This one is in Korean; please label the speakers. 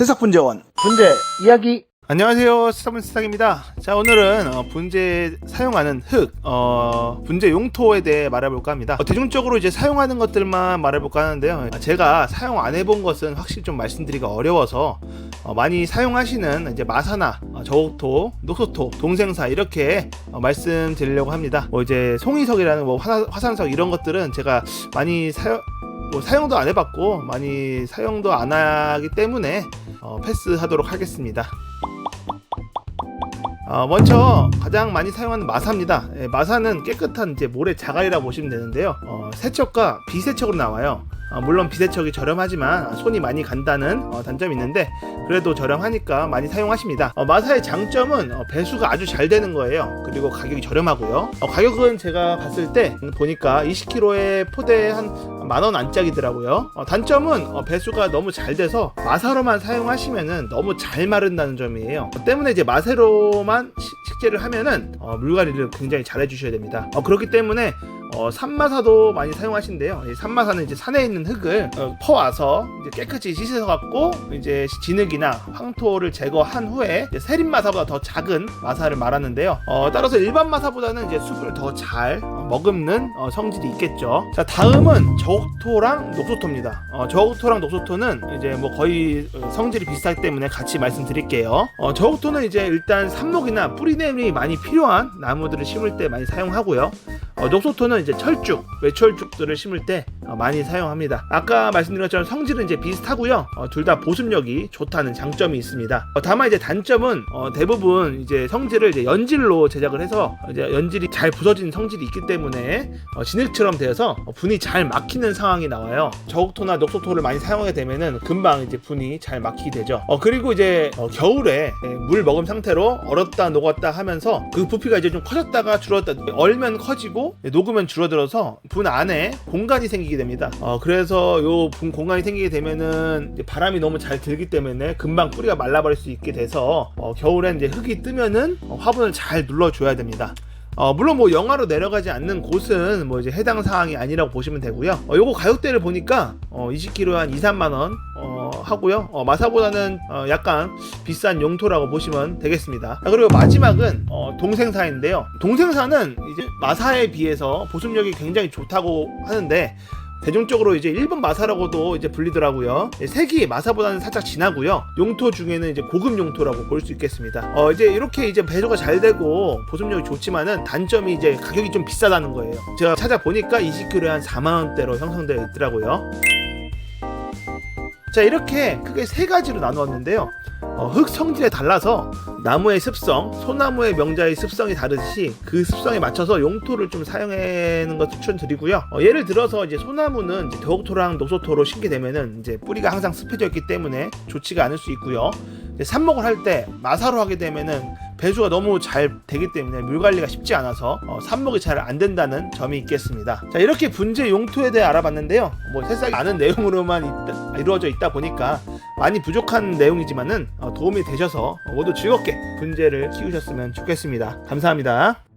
Speaker 1: 새싹분재원. 분재 이야기.
Speaker 2: 안녕하세요. 스타분 스탁입니다. 자 오늘은 어, 분재 사용하는 흙 어, 분재 용토에 대해 말해볼까 합니다. 어, 대중적으로 이제 사용하는 것들만 말해볼까 하는데요. 아, 제가 사용 안 해본 것은 확실히 좀 말씀드리기가 어려워서 어, 많이 사용하시는 이제 마사나 어, 저옥토 녹소토 동생사 이렇게 어, 말씀드리려고 합니다. 뭐 이제 송이석이라는 뭐 화, 화산석 이런 것들은 제가 많이 사용 뭐 사용도 안 해봤고 많이 사용도 안 하기 때문에 어, 패스하도록 하겠습니다. 어, 먼저 가장 많이 사용하는 마사입니다. 예, 마사는 깨끗한 이제 모래 자갈이라 보시면 되는데요. 어, 세척과 비세척으로 나와요. 어, 물론 비세척이 저렴하지만 손이 많이 간다는 어, 단점이 있는데 그래도 저렴하니까 많이 사용하십니다. 어, 마사의 장점은 어, 배수가 아주 잘 되는 거예요. 그리고 가격이 저렴하고요. 어, 가격은 제가 봤을 때 보니까 20kg에 포대에 한 만원 안짝이더라고요. 어, 단점은 어, 배수가 너무 잘 돼서 마사로만 사용하시면은 너무 잘 마른다는 점이에요. 어, 때문에 이제 마세로만 시- 식재를 하면은 어, 물갈이를 굉장히 잘 해주셔야 됩니다. 어, 그렇기 때문에 어, 산마사도 많이 사용하신대요. 이 산마사는 이제 산에 있는 흙을 어, 퍼와서 이제 깨끗이 씻어서 갖고 이제 진흙이나 황토를 제거한 후에 이제 세림 마사보다 더 작은 마사를 말하는데요. 어, 따라서 일반 마사보다는 이제 숲을 더 잘 머금는 어, 성질이 있겠죠. 자 다음은 저옥토랑 녹소토입니다. 어, 저옥토랑 녹소토는 이제 뭐 거의 어, 성질이 비슷하기 때문에 같이 말씀드릴게요. 어, 저옥토는 이제 일단 삽목이나 뿌리냄이 많이 필요한 나무들을 심을 때 많이 사용하고요. 어, 녹소토는 이제 철쭉, 외철쭉들을 심을 때 어, 많이 사용합니다. 아까 말씀드린 것처럼 성질은 이제 비슷하고요. 둘다 보습력이 좋다는 장점이 있습니다. 어, 다만 이제 단점은 어, 대부분 이제 성질을 이제 연질로 제작을 해서 이제 연질이 잘 부서진 성질이 있기 때문에 어, 진흙처럼 되어서 어, 분이 잘 막히는 상황이 나와요. 저옥토나 녹소토를 많이 사용하게 되면은 금방 이제 분이 잘 막히게 되죠. 어, 그리고 이제 어, 겨울에 예, 물 먹은 상태로 얼었다 녹았다 하면서 그 부피가 이제 좀 커졌다가 줄었다 얼면 커지고 예, 녹으면 줄어들어서 분 안에 공간이 생기게 됩니다. 어, 그래서 요 분 공간이 생기게 되면은 바람이 너무 잘 들기 때문에 금방 뿌리가 말라버릴 수 있게 돼서 어, 겨울엔 이제 흙이 뜨면은 어, 화분을 잘 눌러줘야 됩니다. 어, 물론 뭐 영하로 내려가지 않는 곳은 뭐 이제 해당 사항이 아니라고 보시면 되고요. 어, 요거 가격대를 보니까 어, 20kg 한 2, 3만 원 어, 하고요. 어, 마사보다는 어, 약간 비싼 용토라고 보시면 되겠습니다. 아, 그리고 마지막은 어, 동생사인데요. 동생사는 이제 마사에 비해서 보습력이 굉장히 좋다고 하는데 대중적으로 이제 일본 마사라고도 이제 불리더라고요. 예, 색이 마사보다는 살짝 진하고요. 용토 중에는 이제 고급 용토라고 볼 수 있겠습니다. 어 이제 이렇게 이제 배수가 잘 되고 보습력이 좋지만은 단점이 이제 가격이 좀 비싸다는 거예요. 제가 찾아보니까 20kg에 한 4만 원대로 형성되어 있더라고요. 자 이렇게 크게 세 가지로 나누었는데요. 어, 흙 성질에 달라서 나무의 습성, 소나무의 명자의 습성이 다르듯이 그 습성에 맞춰서 용토를 좀 사용하는 것 추천드리고요. 어, 예를 들어서 이제 소나무는 이제 더욱토랑 녹소토로 심게 되면은 이제 뿌리가 항상 습해져 있기 때문에 좋지가 않을 수 있고요. 삽목을 할 때 마사로 하게 되면은 배수가 너무 잘 되기 때문에 물 관리가 쉽지 않아서 어, 삽목이 잘 안 된다는 점이 있겠습니다. 자 이렇게 분재 용토에 대해 알아봤는데요. 뭐 새싹이 아는 내용으로만 있다- 이루어져 있다 보니까 많이 부족한 내용이지만은 어, 도움이 되셔서 모두 즐겁게 분재를 키우셨으면 좋겠습니다. 감사합니다.